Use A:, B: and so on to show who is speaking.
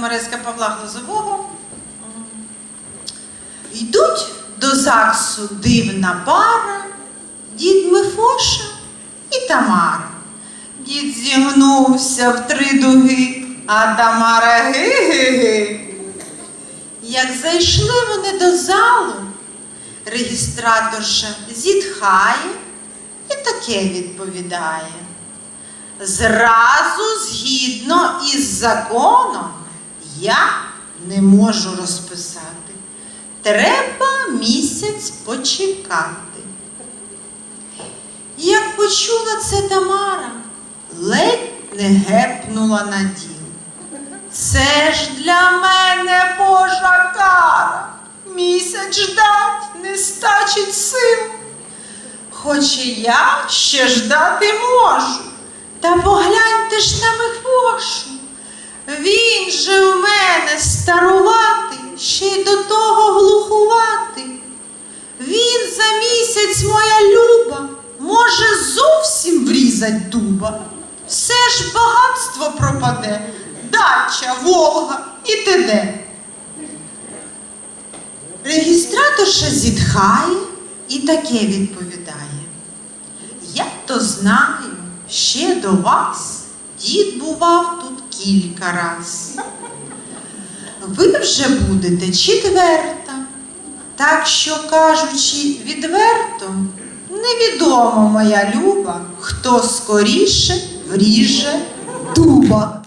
A: гумористка Павла Глазового. Йдуть до ЗАГСу дивна пара, дід Мефоша і Тамара. Дід зігнувся в три дуги, а Тамара ги-ги-ги. Як зайшли вони до залу, реєстраторша зітхає і таке відповідає. Зразу згідно із законом я не можу розписати. Треба місяць почекати. Як почула це Тамара, ледь не гепнула на діл. Це ж для мене Божа кара. Місяць ждать не стачить сил. Хоч і я ще ждати можу. Та погляньте ж на Микошу. Він же у зовсім дуба. Все ж багатство пропаде, дача, Волга і т.д. Реєстраторша зітхає і таке відповідає. Я то знаю, ще до вас дід бував тут кілька раз. Ви вже будете четверта, так що, кажучи відверто, невідомо, моя люба, хто скоріше вріже дуба.